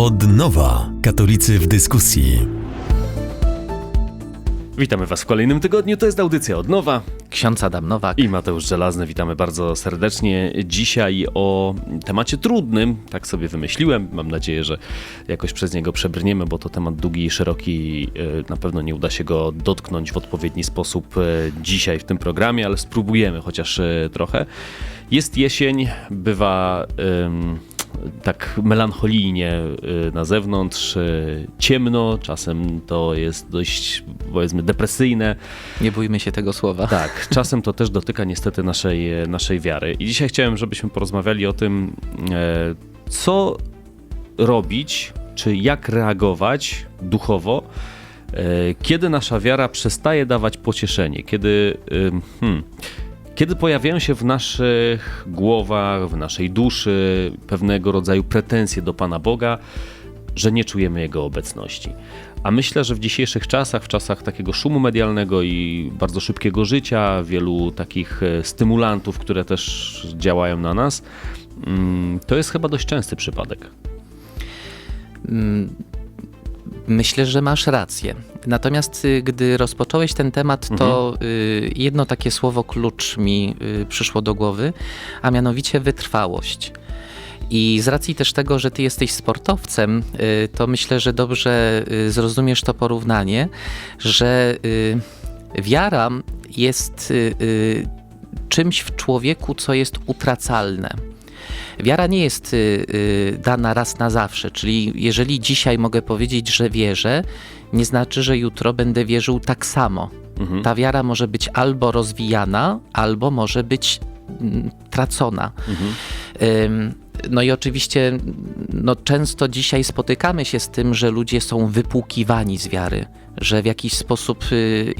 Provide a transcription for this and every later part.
Od nowa. Katolicy w dyskusji. Witamy Was w kolejnym tygodniu. To jest audycja od nowa. Ksiądz Adam Nowak. I Mateusz Żelazny, witamy bardzo serdecznie. Dzisiaj o temacie trudnym, tak sobie wymyśliłem. Mam nadzieję, że jakoś przez niego przebrniemy, bo to temat długi i szeroki. e, Na pewno nie uda się go dotknąć w odpowiedni sposób e, dzisiaj w tym programie, ale spróbujemy chociaż e, trochę. Jest jesień, bywa. em, tak melancholijnie y, na zewnątrz, y, ciemno, czasem to jest dość, powiedzmy, depresyjne. Nie bójmy się tego słowa. Tak, czasem to też dotyka niestety naszej, e, naszej wiary. I dzisiaj chciałem, żebyśmy porozmawiali o tym, co robić, czy jak reagować duchowo, kiedy nasza wiara przestaje dawać pocieszenie, kiedy, hmm, kiedy pojawiają się w naszych głowach, w naszej duszy pewnego rodzaju pretensje do Pana Boga, że nie czujemy Jego obecności. A myślę, że w dzisiejszych czasach, w czasach takiego szumu medialnego i bardzo szybkiego życia, wielu takich e, stymulantów, które też działają na nas, mm, to jest chyba dość częsty przypadek. Myślę, że masz rację. Natomiast y, gdy rozpocząłeś ten temat, to y, jedno takie słowo klucz mi y, przyszło do głowy, a mianowicie wytrwałość. I z racji też tego, że ty jesteś sportowcem, to myślę, że dobrze zrozumiesz to porównanie, że wiara jest czymś w człowieku, co jest utracalne. Wiara nie jest y, y, dana raz na zawsze, czyli jeżeli dzisiaj mogę powiedzieć, że wierzę, nie znaczy, że jutro będę wierzył tak samo. Ta wiara może być albo rozwijana, albo może być mm, tracona. Ym, No i oczywiście no, często dzisiaj spotykamy się z tym, że ludzie są wypłukiwani z wiary, że w jakiś sposób y,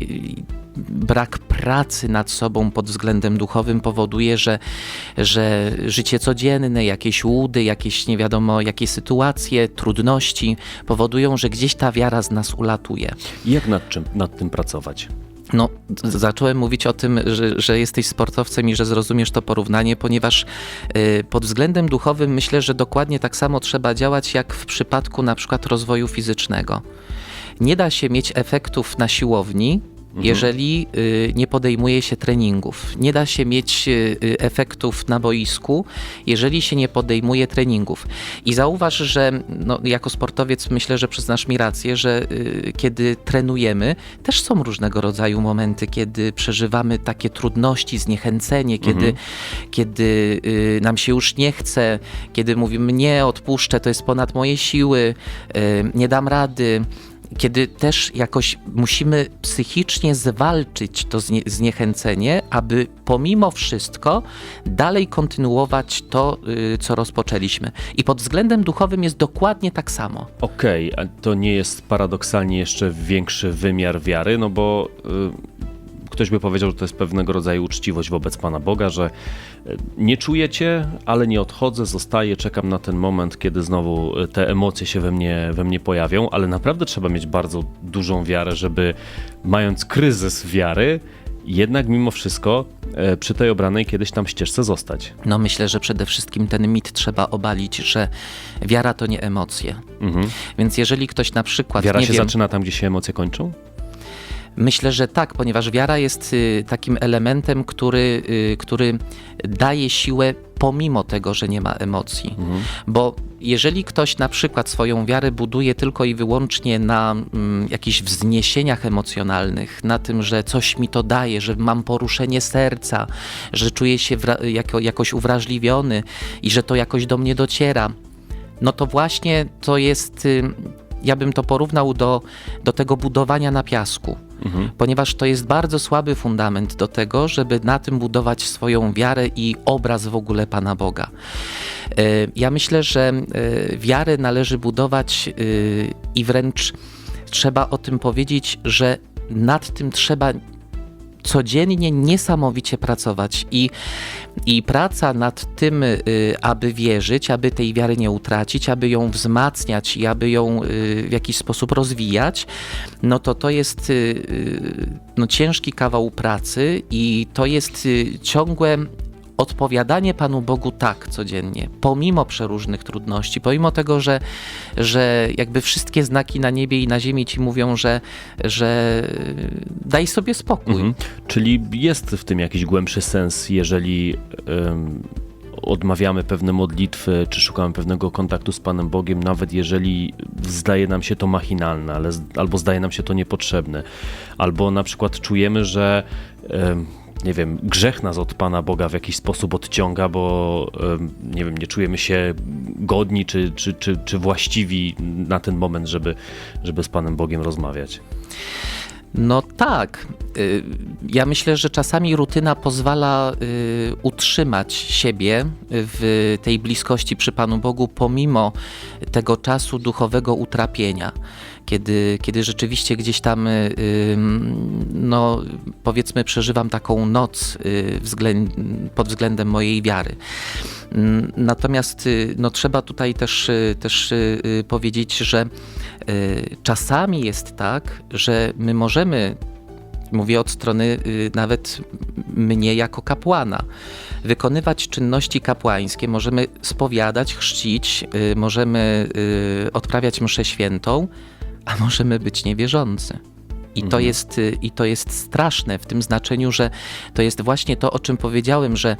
brak pracy nad sobą pod względem duchowym powoduje, że, że życie codzienne, jakieś łudy, jakieś nie wiadomo jakie sytuacje, trudności powodują, że gdzieś ta wiara z nas ulatuje. Jak nad, czym, nad tym pracować? No, zacząłem mówić o tym, że, że jesteś sportowcem i że zrozumiesz to porównanie, ponieważ y, pod względem duchowym myślę, że dokładnie tak samo trzeba działać jak w przypadku na przykład rozwoju fizycznego. Nie da się mieć efektów na siłowni, jeżeli y, nie podejmuje się treningów. Nie da się mieć y, y, efektów na boisku, jeżeli się nie podejmuje treningów. I zauważ, że no, jako sportowiec myślę, że przyznasz mi rację, że kiedy trenujemy, też są różnego rodzaju momenty, kiedy przeżywamy takie trudności, zniechęcenie, kiedy, kiedy y, nam się już nie chce, kiedy mówimy nie, odpuszczę, to jest ponad moje siły, nie dam rady kiedy też jakoś musimy psychicznie zwalczyć to znie, zniechęcenie, aby pomimo wszystko dalej kontynuować to, y, co rozpoczęliśmy. I pod względem duchowym jest dokładnie tak samo. Okej, a to nie jest paradoksalnie jeszcze większy wymiar wiary, no bo y, ktoś by powiedział, że to jest pewnego rodzaju uczciwość wobec Pana Boga, że nie czuję Cię, ale nie odchodzę, zostaję, czekam na ten moment, kiedy znowu y, te emocje się we mnie, we mnie pojawią, ale naprawdę trzeba mieć bardzo dużą wiarę, żeby mając kryzys wiary, jednak mimo wszystko y, przy tej obranej kiedyś tam ścieżce zostać. No myślę, że przede wszystkim ten mit trzeba obalić, że wiara to nie emocje. Więc jeżeli ktoś na przykład Wiara się wiem, zaczyna tam, gdzie się emocje kończą? Myślę, że tak, ponieważ wiara jest y, takim elementem, który, y, który daje siłę pomimo tego, że nie ma emocji. Bo jeżeli ktoś na przykład swoją wiarę buduje tylko i wyłącznie na mm, jakichś wzniesieniach emocjonalnych, na tym, że coś mi to daje, że mam poruszenie serca, że czuję się jako, jakoś uwrażliwiony i że to jakoś do mnie dociera, no to właśnie to jest, y, ja bym to porównał do, do tego budowania na piasku. Ponieważ to jest bardzo słaby fundament do tego, żeby na tym budować swoją wiarę i obraz w ogóle Pana Boga. E, Ja myślę, że e, wiarę należy budować e, i wręcz trzeba o tym powiedzieć, że nad tym trzeba codziennie niesamowicie pracować i, i praca nad tym, y, aby wierzyć, aby tej wiary nie utracić, aby ją wzmacniać i aby ją y, w jakiś sposób rozwijać, no to to jest y, no, ciężki kawał pracy i to jest ciągłe odpowiadanie Panu Bogu tak codziennie, pomimo przeróżnych trudności, pomimo tego, że, że jakby wszystkie znaki na niebie i na ziemi ci mówią, że, że daj sobie spokój. Mhm. Czyli jest w tym jakiś głębszy sens, jeżeli odmawiamy pewne modlitwy, czy szukamy pewnego kontaktu z Panem Bogiem, nawet jeżeli zdaje nam się to machinalne, ale, albo zdaje nam się to niepotrzebne, albo na przykład czujemy, że nie wiem, grzech nas od Pana Boga w jakiś sposób odciąga, bo nie wiem, nie czujemy się godni czy, czy, czy, czy właściwi na ten moment, żeby, żeby z Panem Bogiem rozmawiać. No tak. Y, Ja myślę, że czasami rutyna pozwala y, utrzymać siebie w tej bliskości przy Panu Bogu, pomimo tego czasu duchowego utrapienia. Kiedy, kiedy rzeczywiście gdzieś tam, y, no powiedzmy, przeżywam taką noc y, względ, pod względem mojej wiary. Natomiast y, no, trzeba tutaj też, też powiedzieć, że czasami jest tak, że my możemy, mówię od strony nawet mnie jako kapłana, wykonywać czynności kapłańskie, możemy spowiadać, chrzcić, możemy odprawiać mszę świętą, a możemy być niewierzący. I to, Mhm. jest, y, I to jest straszne w tym znaczeniu, że to jest właśnie to, o czym powiedziałem, że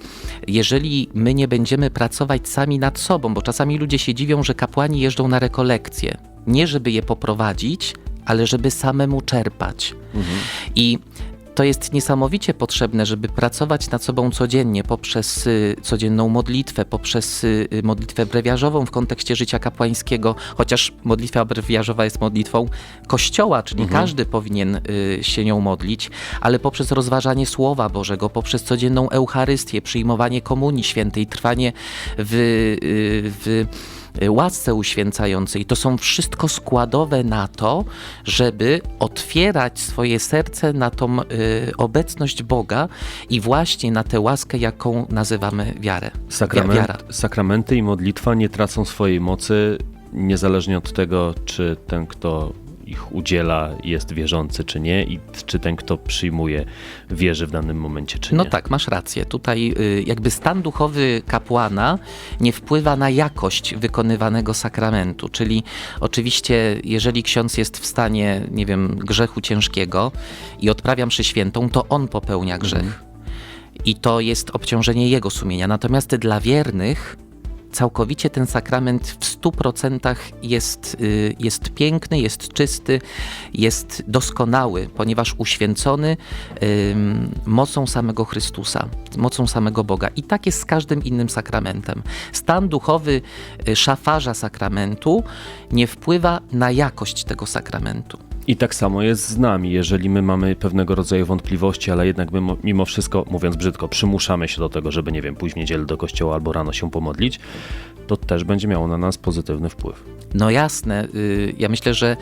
jeżeli my nie będziemy pracować sami nad sobą, bo czasami ludzie się dziwią, że kapłani jeżdżą na rekolekcje, nie żeby je poprowadzić, ale żeby samemu czerpać. I to jest niesamowicie potrzebne, żeby pracować nad sobą codziennie poprzez y, codzienną modlitwę, poprzez y, modlitwę brewiarzową w kontekście życia kapłańskiego, chociaż modlitwa brewiarzowa jest modlitwą Kościoła, czyli każdy powinien y, się nią modlić, ale poprzez rozważanie Słowa Bożego, poprzez codzienną Eucharystię, przyjmowanie Komunii Świętej, trwanie w, w łasce uświęcającej. To są wszystko składowe na to, żeby otwierać swoje serce na tą y, obecność Boga i właśnie na tę łaskę, jaką nazywamy wiarę. Wi- Sakrament, Wiara. sakramenty i modlitwa nie tracą swojej mocy, niezależnie od tego, czy ten, kto ich udziela, jest wierzący, czy nie, i czy ten, kto przyjmuje, wierzy w danym momencie, czy No nie. tak, masz rację. Tutaj y, jakby stan duchowy kapłana nie wpływa na jakość wykonywanego sakramentu. Czyli oczywiście, jeżeli ksiądz jest w stanie, nie wiem, grzechu ciężkiego i odprawia mszę świętą, to on popełnia grzech. I to jest obciążenie jego sumienia. Natomiast dla wiernych całkowicie ten sakrament w 100% jest, y, jest piękny, jest czysty, jest doskonały, ponieważ uświęcony mocą samego Chrystusa, mocą samego Boga. I tak jest z każdym innym sakramentem. Stan duchowy y, szafarza sakramentu nie wpływa na jakość tego sakramentu. I tak samo jest z nami, jeżeli my mamy pewnego rodzaju wątpliwości, ale jednak mimo, mimo wszystko, mówiąc brzydko, przymuszamy się do tego, żeby, nie wiem, w niedzielę do kościoła albo rano się pomodlić, to też będzie miało na nas pozytywny wpływ. No jasne, y, ja myślę, że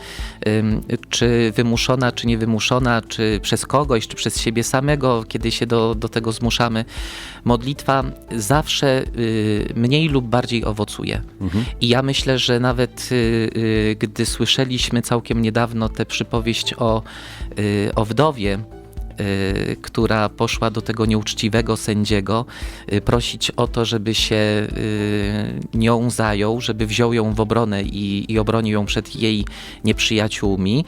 czy wymuszona, czy niewymuszona, czy przez kogoś, czy przez siebie samego, kiedy się do, do tego zmuszamy, modlitwa zawsze y, mniej lub bardziej owocuje. I ja myślę, że nawet y, gdy słyszeliśmy całkiem niedawno tę przypowieść o, o wdowie, która poszła do tego nieuczciwego sędziego y, prosić o to, żeby się y, nią zajął, żeby wziął ją w obronę i, i obronił ją przed jej nieprzyjaciółmi.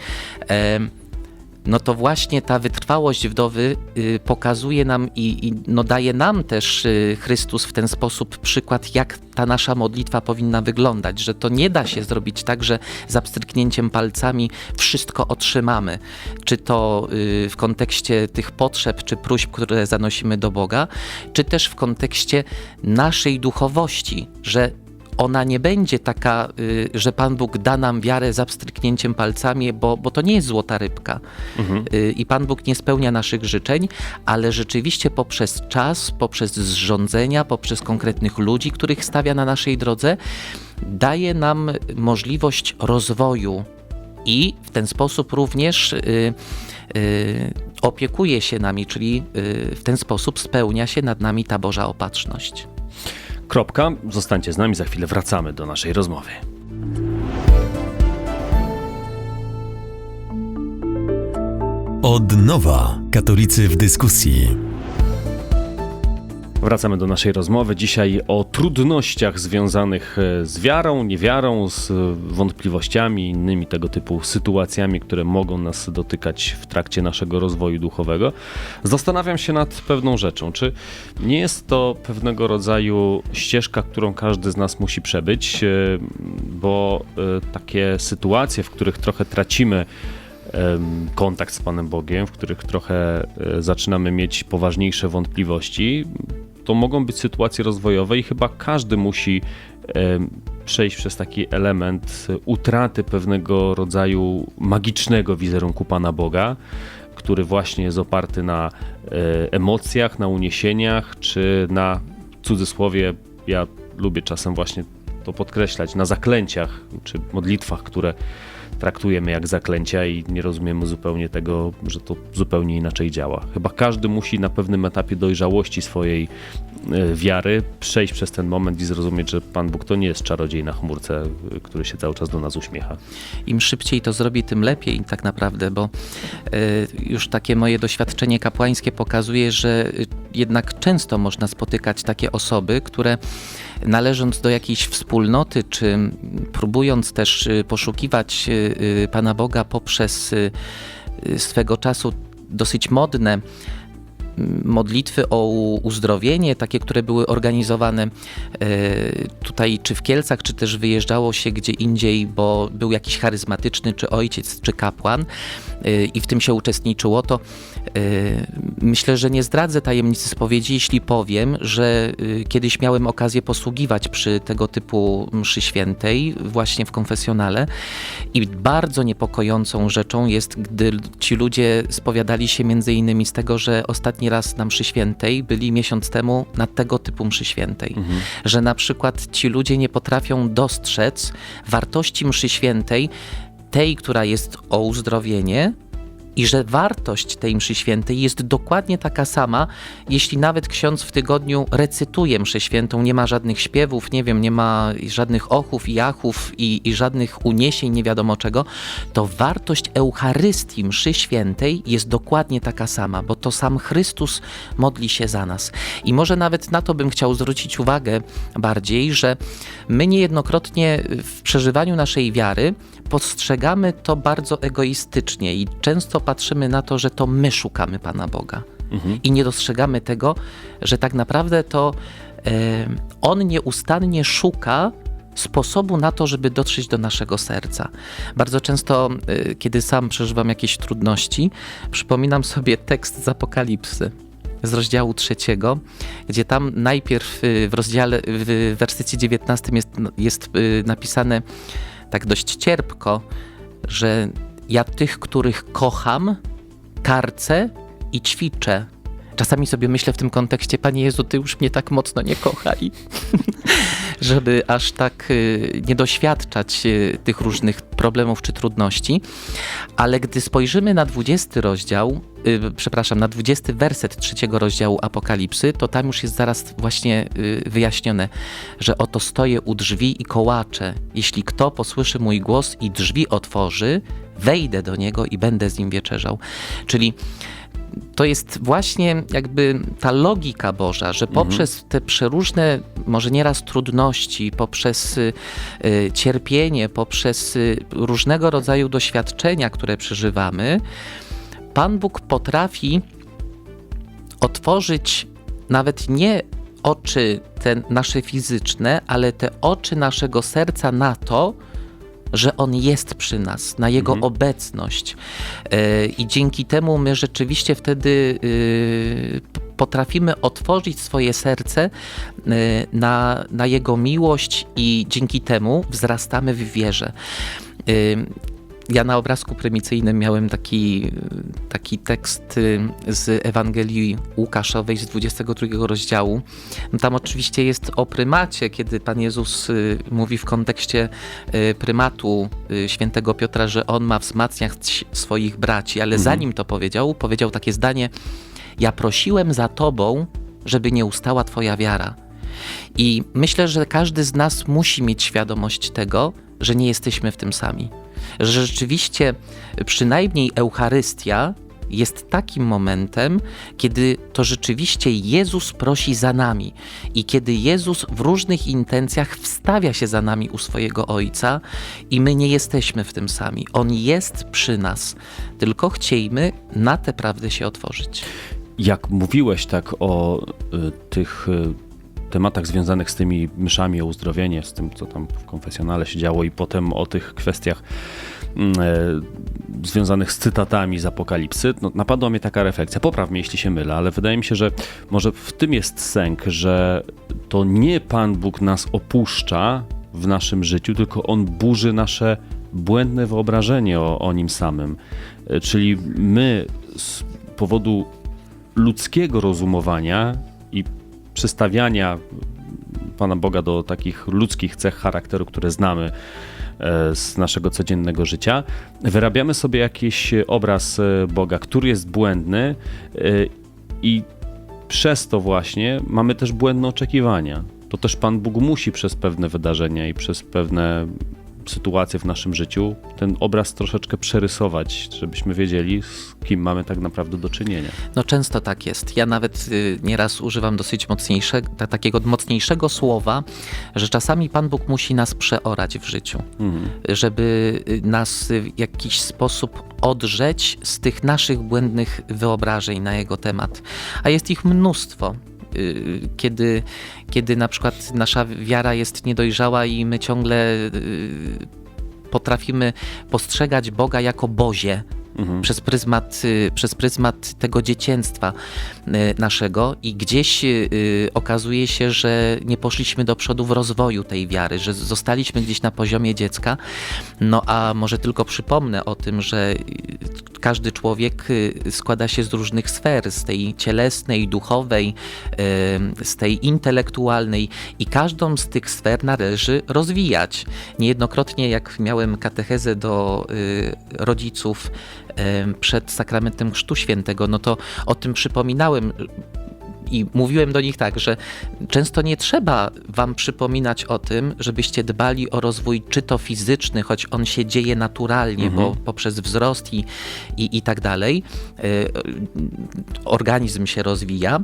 No to właśnie ta wytrwałość wdowy y, pokazuje nam i, i no daje nam też y, Chrystus w ten sposób przykład, jak ta nasza modlitwa powinna wyglądać, że to nie da się zrobić tak, że za pstryknięciem palcami wszystko otrzymamy, czy to y, w kontekście tych potrzeb czy próśb, które zanosimy do Boga, czy też w kontekście naszej duchowości, że ona nie będzie taka, y, że Pan Bóg da nam wiarę za pstryknięciem palcami, bo, bo to nie jest złota rybka. Y, I Pan Bóg nie spełnia naszych życzeń, ale rzeczywiście poprzez czas, poprzez zrządzenia, poprzez konkretnych ludzi, których stawia na naszej drodze, daje nam możliwość rozwoju i w ten sposób również y, y, opiekuje się nami, czyli y, w ten sposób spełnia się nad nami ta Boża opatrzność. Kropka. Zostańcie z nami, za chwilę wracamy do naszej rozmowy. Od nowa katolicy w dyskusji. Wracamy do naszej rozmowy. Dzisiaj o trudnościach związanych e, z wiarą, niewiarą, z e, wątpliwościami i innymi tego typu sytuacjami, które mogą nas dotykać w trakcie naszego rozwoju duchowego. Zastanawiam się nad pewną rzeczą. Czy nie jest to pewnego rodzaju ścieżka, którą każdy z nas musi przebyć, e, bo takie sytuacje, w których trochę tracimy kontakt z Panem Bogiem, w których trochę zaczynamy mieć poważniejsze wątpliwości, to mogą być sytuacje rozwojowe i chyba każdy musi przejść przez taki element utraty pewnego rodzaju magicznego wizerunku Pana Boga, który właśnie jest oparty na e, emocjach, na uniesieniach, czy na cudzysłowie, ja lubię czasem właśnie to podkreślać, na zaklęciach, czy modlitwach, które traktujemy jak zaklęcia i nie rozumiemy zupełnie tego, że to zupełnie inaczej działa. Chyba każdy musi na pewnym etapie dojrzałości swojej e, wiary przejść przez ten moment i zrozumieć, że Pan Bóg to nie jest czarodziej na chmurce, e, który się cały czas do nas uśmiecha. Im szybciej to zrobi, tym lepiej tak naprawdę, bo e, już takie moje doświadczenie kapłańskie pokazuje, że jednak często można spotykać takie osoby, które należąc do jakiejś wspólnoty, czy próbując też poszukiwać Y, Pana Boga poprzez y, y, swego czasu dosyć modne modlitwy o uzdrowienie, takie, które były organizowane tutaj czy w Kielcach, czy też wyjeżdżało się gdzie indziej, bo był jakiś charyzmatyczny, czy ojciec, czy kapłan i w tym się uczestniczyło, to myślę, że nie zdradzę tajemnicy spowiedzi, jeśli powiem, że kiedyś miałem okazję posługiwać przy tego typu mszy świętej, właśnie w konfesjonale i bardzo niepokojącą rzeczą jest, gdy ci ludzie spowiadali się między innymi z tego, że ostatni raz na mszy świętej byli miesiąc temu na tego typu mszy świętej. Mhm. Że na przykład ci ludzie nie potrafią dostrzec wartości mszy świętej, tej, która jest o uzdrowienie, i że wartość tej mszy świętej jest dokładnie taka sama, jeśli nawet ksiądz w tygodniu recytuje mszę świętą, nie ma żadnych śpiewów, nie wiem, nie ma żadnych ochów i achów i, i żadnych uniesień, nie wiadomo czego, to wartość Eucharystii mszy świętej jest dokładnie taka sama, bo to sam Chrystus modli się za nas. I może nawet na to bym chciał zwrócić uwagę bardziej, że my niejednokrotnie w przeżywaniu naszej wiary postrzegamy to bardzo egoistycznie i często patrzymy na to, że to my szukamy Pana Boga. Mhm. I nie dostrzegamy tego, że tak naprawdę to On nieustannie szuka sposobu na to, żeby dotrzeć do naszego serca. Bardzo często, kiedy sam przeżywam jakieś trudności, przypominam sobie tekst z Apokalipsy z rozdziału trzeciego, gdzie tam najpierw e, w rozdziale, w wersecie 19 jest, jest e, napisane tak dość cierpko, że ja tych, których kocham, karcę i ćwiczę. Czasami sobie myślę w tym kontekście, Panie Jezu, Ty już mnie tak mocno nie kochaj, żeby aż tak y, nie doświadczać y, tych różnych problemów czy trudności. Ale gdy spojrzymy na 20 rozdział, y, przepraszam, na 20 werset trzeciego rozdziału Apokalipsy, to tam już jest zaraz właśnie wyjaśnione, że oto stoję u drzwi i kołaczę. Jeśli kto posłyszy mój głos i drzwi otworzy, wejdę do niego i będę z nim wieczerzał. Czyli to jest właśnie jakby ta logika Boża, że mhm. poprzez te przeróżne, może nieraz trudności, poprzez y, y, cierpienie, poprzez y, różnego rodzaju doświadczenia, które przeżywamy, Pan Bóg potrafi otworzyć nawet nie oczy te nasze fizyczne, ale te oczy naszego serca na to, że On jest przy nas, na Jego mhm. obecność. E, I dzięki temu my rzeczywiście wtedy e, potrafimy otworzyć swoje serce e, na, na Jego miłość i dzięki temu wzrastamy w wierze ja na obrazku prymicyjnym miałem taki, taki tekst y, z Ewangelii Łukaszowej z 22 rozdziału. No tam oczywiście jest o prymacie, kiedy Pan Jezus y, mówi w kontekście y, prymatu świętego Piotra, że on ma wzmacniać swoich braci, ale mhm. zanim to powiedział, powiedział takie zdanie: Ja prosiłem za Tobą, żeby nie ustała Twoja wiara. I myślę, że każdy z nas musi mieć świadomość tego, że nie jesteśmy w tym sami że rzeczywiście przynajmniej Eucharystia jest takim momentem, kiedy to rzeczywiście Jezus prosi za nami i kiedy Jezus w różnych intencjach wstawia się za nami u swojego Ojca i my nie jesteśmy w tym sami. On jest przy nas, tylko chciejmy na te prawdy się otworzyć. Jak mówiłeś tak o y, tych y, tematach związanych z tymi myszami o uzdrowienie, z tym, co tam w konfesjonale się działo i potem o tych kwestiach mm, e, związanych z cytatami z Apokalipsy, no, napadła mnie taka refleksja. Popraw mnie, jeśli się mylę, ale wydaje mi się, że może w tym jest sęk, że to nie Pan Bóg nas opuszcza w naszym życiu, tylko On burzy nasze błędne wyobrażenie o, o Nim samym. E, Czyli my z powodu ludzkiego rozumowania przystawiania Pana Boga do takich ludzkich cech charakteru, które znamy e, z naszego codziennego życia, wyrabiamy sobie jakiś obraz e, Boga, który jest błędny e, i przez to właśnie mamy też błędne oczekiwania. To też Pan Bóg musi przez pewne wydarzenia i przez pewne sytuacje w naszym życiu ten obraz troszeczkę przerysować, żebyśmy wiedzieli, z kim mamy tak naprawdę do czynienia. No często tak jest. Ja nawet y, nieraz używam dosyć mocniejszego, ta, takiego mocniejszego słowa, że czasami Pan Bóg musi nas przeorać w życiu, Mhm. żeby y, nas w jakiś sposób odrzeć z tych naszych błędnych wyobrażeń na Jego temat. A jest ich mnóstwo. Y, Kiedy, kiedy na przykład nasza wiara jest niedojrzała i my ciągle y, potrafimy postrzegać Boga jako Bozie, Mhm. przez pryzmat, y, przez pryzmat tego dzieciństwa naszego i gdzieś okazuje się, że nie poszliśmy do przodu w rozwoju tej wiary, że zostaliśmy gdzieś na poziomie dziecka. No a może tylko przypomnę o tym, że każdy człowiek y, składa się z różnych sfer, z tej cielesnej, duchowej, y, z tej intelektualnej i każdą z tych sfer należy rozwijać. Niejednokrotnie jak miałem katechezę do y, rodziców przed sakramentem Chrztu Świętego, no to o tym przypominałem i mówiłem do nich tak, że często nie trzeba wam przypominać o tym, żebyście dbali o rozwój czy to fizyczny, choć on się dzieje naturalnie, bo poprzez wzrost i, i, i tak dalej, y, organizm się rozwija,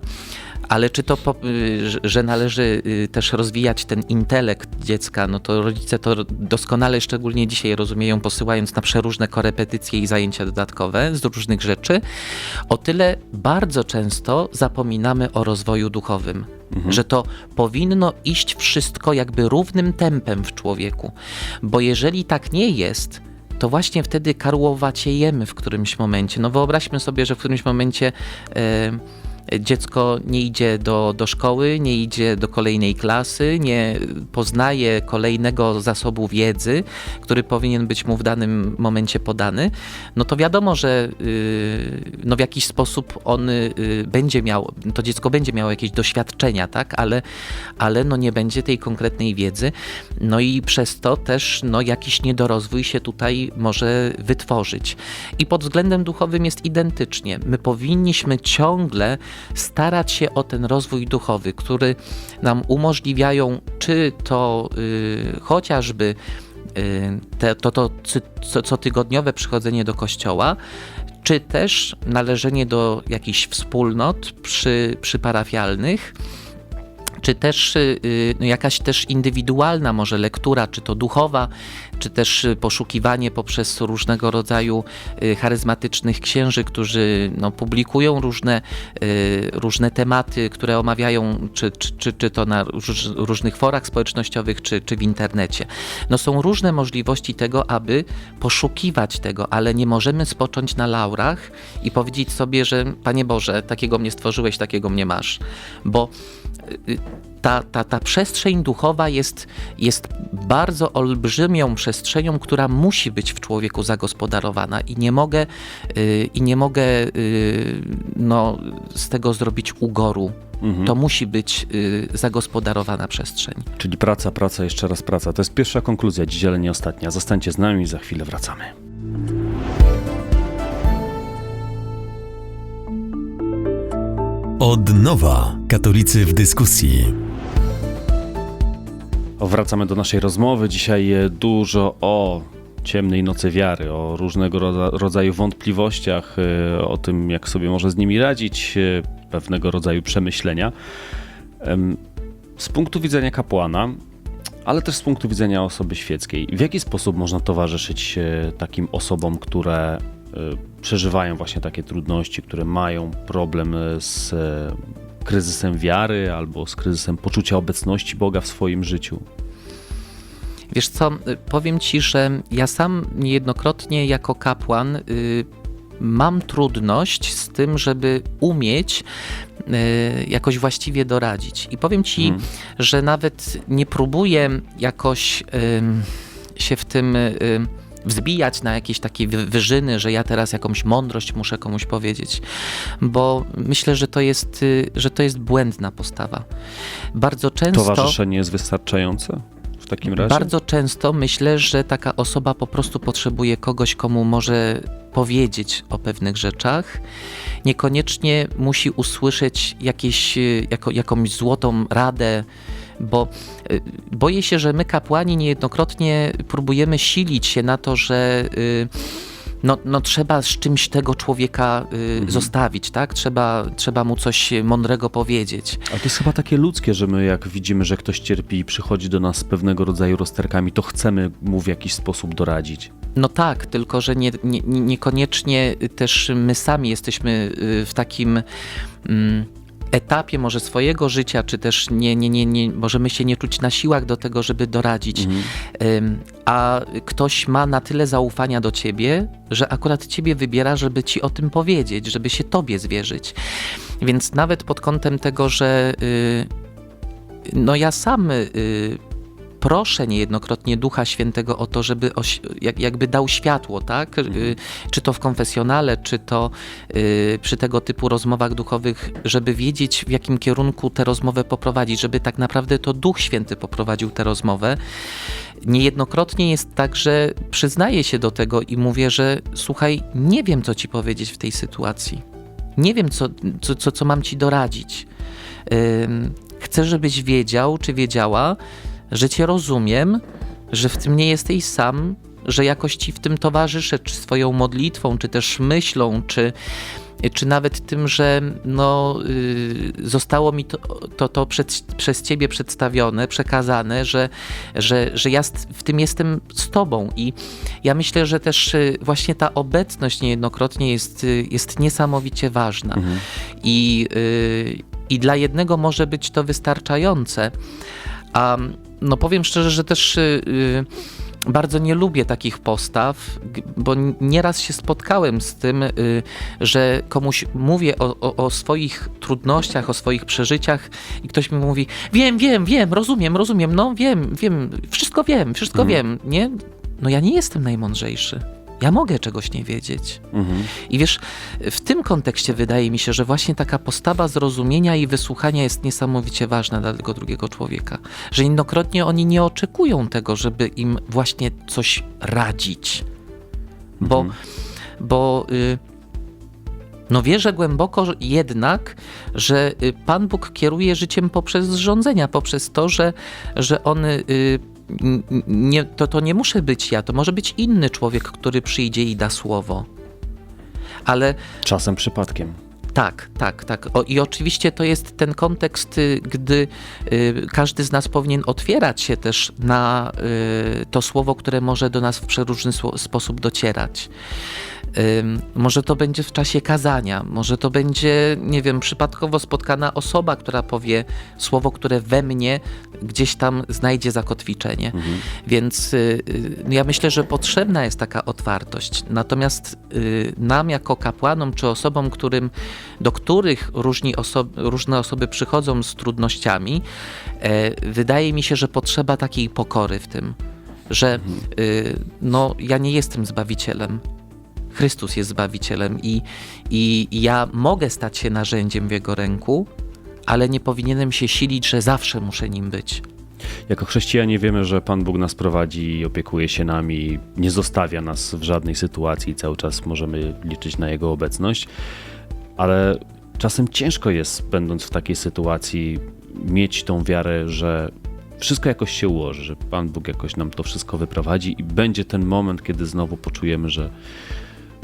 ale czy to, y, że- należy y, też rozwijać ten intelekt dziecka, no to rodzice to doskonale, szczególnie dzisiaj rozumieją, posyłając na przeróżne korepetycje i zajęcia dodatkowe z różnych rzeczy. O tyle bardzo często zapominamy o rozwoju duchowym, że to powinno iść wszystko jakby równym tempem w człowieku, bo jeżeli tak nie jest, to właśnie wtedy karłowaciejemy w którymś momencie. No wyobraźmy sobie, że w którymś momencie e, dziecko nie idzie do, do szkoły, nie idzie do kolejnej klasy, nie poznaje kolejnego zasobu wiedzy, który powinien być mu w danym momencie podany, no to wiadomo, że y, no w jakiś sposób on y, będzie miał, to dziecko będzie miało jakieś doświadczenia, tak, ale, ale no nie będzie tej konkretnej wiedzy, no i przez to też no jakiś niedorozwój się tutaj może wytworzyć. I pod względem duchowym jest identycznie. My powinniśmy ciągle starać się o ten rozwój duchowy, który nam umożliwiają czy to y, chociażby y, te, to, to co, cotygodniowe przychodzenie do kościoła, czy też należenie do jakichś wspólnot przy, przyparafialnych, czy też y, y, no jakaś też indywidualna może lektura, czy to duchowa, czy też y, poszukiwanie poprzez różnego rodzaju charyzmatycznych księży, którzy no, publikują różne, różne tematy, które omawiają, czy, czy, czy, to na róż, różnych forach społecznościowych, czy, czy w internecie. No, są różne możliwości tego, aby poszukiwać tego, ale nie możemy spocząć na laurach i powiedzieć sobie, że Panie Boże, takiego mnie stworzyłeś, takiego mnie masz. Bo ta, ta, ta przestrzeń duchowa jest, jest bardzo olbrzymią przestrzenią, która musi być w człowieku zagospodarowana i nie mogę, y, i nie mogę y, no, z tego zrobić ugoru. To musi być y, zagospodarowana przestrzeń. Czyli praca, praca, jeszcze raz praca. To jest pierwsza konkluzja, dziś, ale nie ostatnia. Zostańcie z nami, za chwilę wracamy. Od nowa. Katolicy w dyskusji. Wracamy do naszej rozmowy. Dzisiaj e, dużo o ciemnej nocy wiary, o różnego rodza- rodzaju wątpliwościach, e, o tym, jak sobie może z nimi radzić, e, pewnego rodzaju przemyślenia. Em, Z punktu widzenia kapłana, ale też z punktu widzenia osoby świeckiej, w jaki sposób można towarzyszyć takim osobom, które przeżywają właśnie takie trudności, które mają problem e, z e, kryzysem wiary albo z kryzysem poczucia obecności Boga w swoim życiu? Wiesz co, y, powiem ci, że ja sam niejednokrotnie jako kapłan y, mam trudność z tym, żeby umieć y, jakoś właściwie doradzić. I powiem ci, Mhm. że nawet nie próbuję jakoś ym, się w tym y, wzbijać na jakieś takie wy- wyżyny, że ja teraz jakąś mądrość muszę komuś powiedzieć, bo myślę, że to jest, y, że to jest błędna postawa. Bardzo często... Towarzyszenie jest wystarczające w takim razie? Bardzo często myślę, że taka osoba po prostu potrzebuje kogoś, komu może powiedzieć o pewnych rzeczach. Niekoniecznie musi usłyszeć jakieś, y, jako, jakąś złotą radę, bo y, boję się, że my kapłani niejednokrotnie próbujemy silić się na to, że. y, no, no trzeba z czymś tego człowieka y, zostawić, tak? Trzeba, trzeba mu coś mądrego powiedzieć. Ale to jest chyba takie ludzkie, że my jak widzimy, że ktoś cierpi i przychodzi do nas z pewnego rodzaju rozterkami, to chcemy mu w jakiś sposób doradzić. No tak, tylko że nie, nie, nie- niekoniecznie też my sami jesteśmy y, w takim mm, etapie może swojego życia, czy też nie, nie, nie, nie, możemy się nie czuć na siłach do tego, żeby doradzić. Ym, a ktoś ma na tyle zaufania do ciebie, że akurat ciebie wybiera, żeby ci o tym powiedzieć, żeby się tobie zwierzyć. Więc nawet pod kątem tego, że y, no ja sam y, proszę niejednokrotnie Ducha Świętego o to, żeby jak, jakby dał światło, tak? Y, Czy to w konfesjonale, czy to y, przy tego typu rozmowach duchowych, żeby wiedzieć, w jakim kierunku tę rozmowę poprowadzić, żeby tak naprawdę to Duch Święty poprowadził tę rozmowę. Niejednokrotnie jest tak, że przyznaję się do tego i mówię, że słuchaj, nie wiem, co ci powiedzieć w tej sytuacji. Nie wiem, co, co, co, co mam ci doradzić. Chcę, żebyś wiedział, czy wiedziała, że cię rozumiem, że w tym nie jesteś sam, że jakoś ci w tym towarzyszę, czy swoją modlitwą, czy też myślą, czy, czy nawet tym, że no, y, zostało mi to, to, to przed, przez ciebie przedstawione, przekazane, że, że, że ja w tym jestem z tobą. I ja myślę, że też y, właśnie ta obecność niejednokrotnie jest, y, jest niesamowicie ważna. I, y, I dla jednego może być to wystarczające. A no powiem szczerze, że też y, y, bardzo nie lubię takich postaw, bo nieraz się spotkałem z tym, y, że komuś mówię o, o, o swoich trudnościach, o swoich przeżyciach i ktoś mi mówi: Wiem, wiem, wiem, rozumiem, rozumiem, no wiem, wiem, wszystko wiem, wszystko wiem, nie? No ja nie jestem najmądrzejszy. Ja mogę czegoś nie wiedzieć. Mhm. I wiesz, w tym kontekście wydaje mi się, że właśnie taka postawa zrozumienia i wysłuchania jest niesamowicie ważna dla tego drugiego człowieka. Że jednokrotnie oni nie oczekują tego, żeby im właśnie coś radzić. Bo, bo y, no wierzę głęboko że jednak, że y, Pan Bóg kieruje życiem poprzez zrządzenia, poprzez to, że, że on. y, nie, to, to nie muszę być ja, to może być inny człowiek, który przyjdzie i da słowo. Ale Czasem przypadkiem. tak, tak, tak. O, I oczywiście to jest ten kontekst, y, gdy y, każdy z nas powinien otwierać się też na y, to słowo, które może do nas w przeróżny sposób docierać. Może to będzie w czasie kazania, może to będzie, nie wiem, przypadkowo spotkana osoba, która powie słowo, które we mnie gdzieś tam znajdzie zakotwiczenie. Więc y, y, ja myślę, że potrzebna jest taka otwartość. Natomiast y, nam, jako kapłanom, czy osobom, którym, do których różni oso- różne osoby przychodzą z trudnościami, e, wydaje mi się, że potrzeba takiej pokory w tym, że y, no, ja nie jestem zbawicielem. Chrystus jest Zbawicielem i, i ja mogę stać się narzędziem w Jego ręku, ale nie powinienem się silić, że zawsze muszę nim być. Jako chrześcijanie wiemy, że Pan Bóg nas prowadzi i opiekuje się nami, nie zostawia nas w żadnej sytuacji, cały czas możemy liczyć na Jego obecność, ale czasem ciężko jest, będąc w takiej sytuacji, mieć tą wiarę, że wszystko jakoś się ułoży, że Pan Bóg jakoś nam to wszystko wyprowadzi i będzie ten moment, kiedy znowu poczujemy, że,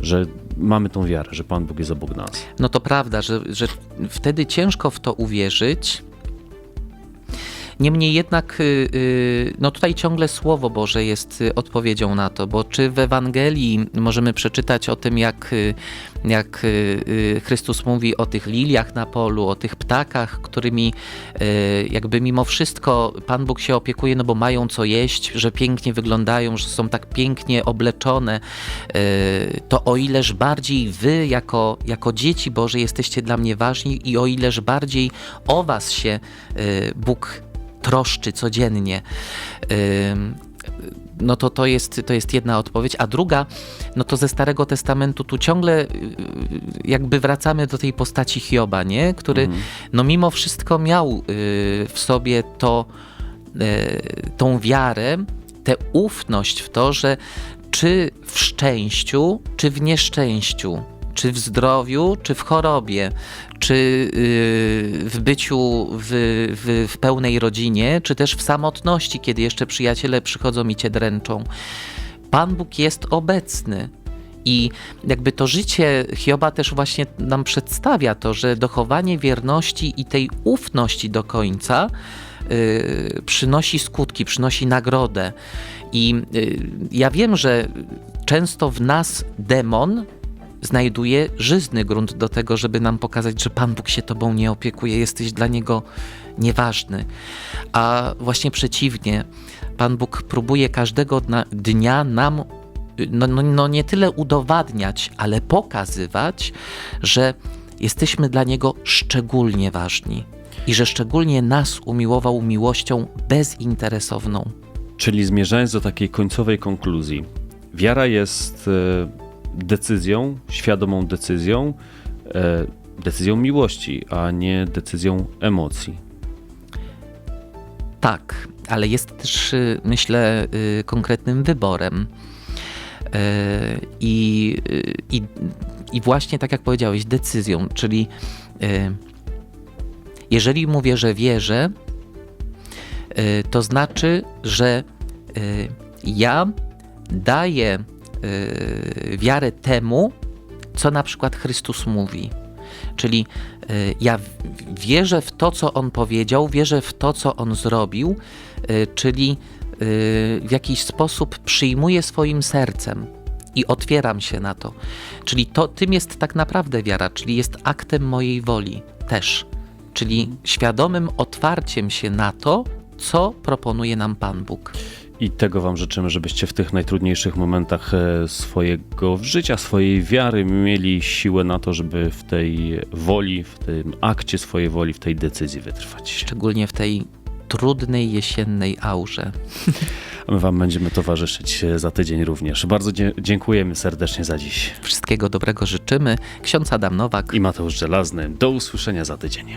że mamy tą wiarę, że Pan Bóg jest obok nas. No to prawda, że, że wtedy ciężko w to uwierzyć. Niemniej jednak, y, y, no tutaj ciągle Słowo Boże jest y, odpowiedzią na to, bo czy w Ewangelii możemy przeczytać o tym, jak, jak Chrystus mówi o tych liliach na polu, o tych ptakach, którymi jakby mimo wszystko Pan Bóg się opiekuje, no bo mają co jeść, że pięknie wyglądają, że są tak pięknie obleczone, to o ileż bardziej wy jako, jako dzieci Boże jesteście dla mnie ważni i o ileż bardziej o was się Bóg troszczy codziennie. No to to jest, to jest jedna odpowiedź. A druga, no to ze Starego Testamentu tu ciągle y, jakby wracamy do tej postaci Hioba, nie? Który no mimo wszystko miał y, w sobie to, y, tą wiarę, tę ufność w to, że czy w szczęściu, czy w nieszczęściu, czy w zdrowiu, czy w chorobie, czy yy, w byciu w, w, w pełnej rodzinie, czy też w samotności, kiedy jeszcze przyjaciele przychodzą i cię dręczą. Pan Bóg jest obecny. I jakby to życie Hioba też właśnie nam przedstawia to, że dochowanie wierności i tej ufności do końca yy, przynosi skutki, przynosi nagrodę. I yy, ja wiem, że często w nas demon znajduje żyzny grunt do tego, żeby nam pokazać, że Pan Bóg się tobą nie opiekuje, jesteś dla niego nieważny. A właśnie przeciwnie, Pan Bóg próbuje każdego dnia nam no, no, no nie tyle udowadniać, ale pokazywać, że jesteśmy dla niego szczególnie ważni i że szczególnie nas umiłował miłością bezinteresowną. Czyli zmierzając do takiej końcowej konkluzji, wiara jest e, decyzją, świadomą decyzją, e, decyzją miłości, a nie decyzją emocji. Tak, ale jest też, y, myślę, y, konkretnym wyborem. Y, I, y, i, I właśnie tak jak powiedziałeś, decyzją, czyli jeżeli mówię, że wierzę, to znaczy, że ja daję wiarę temu, co na przykład Chrystus mówi. Czyli y, ja wierzę w to, co on powiedział, wierzę w to, co on zrobił, y, czyli y, w jakiś sposób przyjmuję swoim sercem i otwieram się na to. Czyli to tym jest tak naprawdę wiara, czyli jest aktem mojej woli też. Czyli świadomym otwarciem się na to, co proponuje nam Pan Bóg. I tego Wam życzymy, żebyście w tych najtrudniejszych momentach e, swojego życia, swojej wiary mieli siłę na to, żeby w tej woli, w tym akcie swojej woli, w tej decyzji wytrwać. Szczególnie w tej trudnej jesiennej aurze. A my Wam będziemy towarzyszyć e, za tydzień również. Bardzo dziękujemy serdecznie za dziś. Wszystkiego dobrego życzymy. Ksiądz Adam Nowak. I Mateusz Żelazny. Do usłyszenia za tydzień.